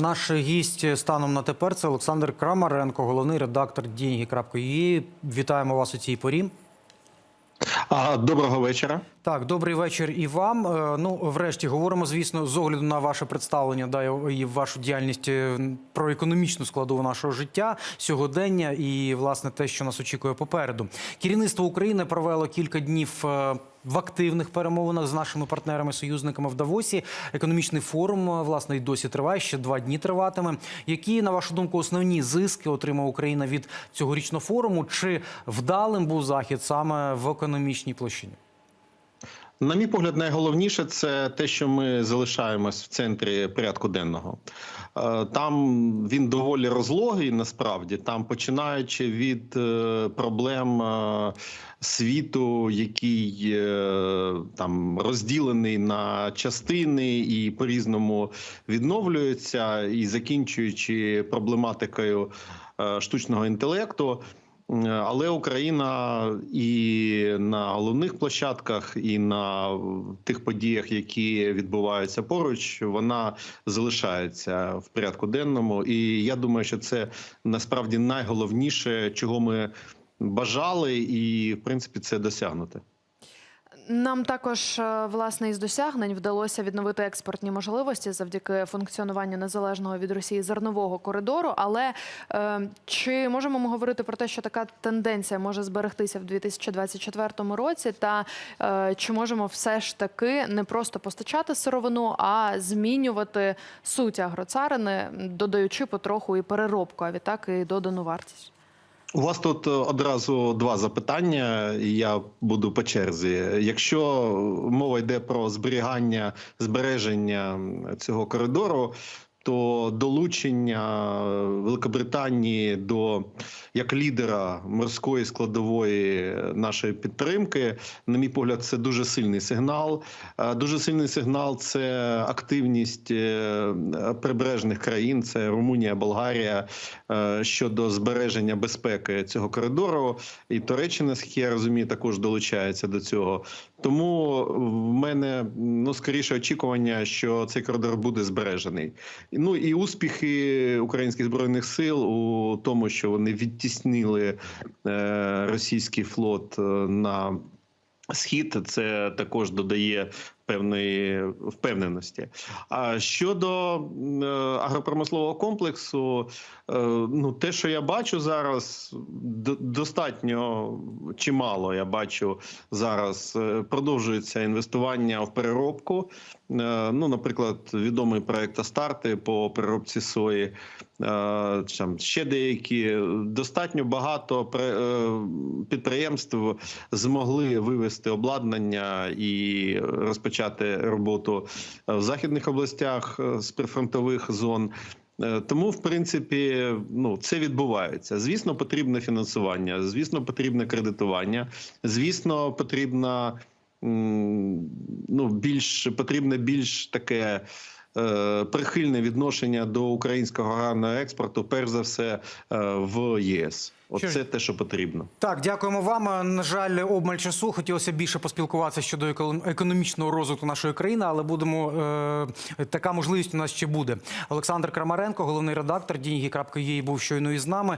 Наш гість станом на тепер це Олександр Крамаренко, головний редактор «Деньги.ua». Вітаємо вас у цій порі. Доброго вечора. Так, добрий вечір і вам. Е, Ну, врешті, говоримо, звісно, з огляду на ваше представлення да, і вашу діяльність е, про економічну складову нашого життя, сьогодення і, власне, те, що нас очікує попереду. Керівництво України провело кілька днів е, в активних перемовинах з нашими партнерами-союзниками в Давосі. Економічний форум, власне, і досі триває, ще два дні триватиме. Які, на вашу думку, основні зиски отримала Україна від цьогорічного форуму? Чи вдалим був захід саме в економічній площині? На мій погляд, найголовніше це те, що ми залишаємось в центрі порядку денного. Е, Там він доволі розлогий. Насправді, там починаючи від е, проблем е, світу, який там розділений на частини і по різному відновлюється, і закінчуючи проблематикою штучного інтелекту. Е, Але Україна і на головних площадках, і на тих подіях, які відбуваються поруч, вона залишається в порядку денному. І я думаю, що це насправді найголовніше, чого ми бажали, і в принципі це досягнути. Нам також е, власне із досягнень вдалося відновити експортні можливості завдяки функціонуванню незалежного від Росії зернового коридору. Але е, чи можемо ми говорити про те, що така тенденція може зберегтися в 2024 році? Та е, чи можемо все ж таки не просто постачати сировину, а змінювати суть агроцарини, додаючи потроху і переробку, а відтак і додану вартість? У вас тут е, одразу два запитання. і Я буду по черзі. Якщо мова йде про зберігання збереження цього коридору, то долучення Великобританії до як лідера морської складової нашої підтримки, на мій погляд, це дуже сильний сигнал. Е, Дуже сильний сигнал це активність е, прибережних країн, це Румунія, Болгарія е, щодо збереження безпеки цього коридору. І Туреччина, наскільки я розумію, також долучається до цього. Тому в мене ну скоріше очікування, що цей коридор буде збережений. Ну і успіхи українських збройних сил у тому, що вони відтіснили е, російський флот е, на схід, це також додає певної впевненості. А щодо е, агропромислового комплексу, е, ну те, що я бачу зараз, достатньо чимало. Я бачу зараз е, продовжується інвестування в переробку. Ну, наприклад, відомий проект Астарти по переробці сої, там ще деякі достатньо багато підприємств змогли вивести обладнання і розпочати роботу в західних областях е, з прифронтових зон. Е, Тому, в принципі, ну це відбувається. Звісно, потрібне фінансування, звісно, потрібне кредитування, звісно, потрібна ну більш потрібне більш таке. е, Прихильне відношення до українського аграрного експорту, перш за все, е, в ЄС. Що Оце те, що потрібно. Так, дякуємо вам. На жаль, обмаль часу. Хотілося більше поспілкуватися щодо економічного розвитку нашої країни, але будемо е, така можливість у нас ще буде. Олександр Крамаренко, головний редактор «Деньги.ua» був щойно із нами.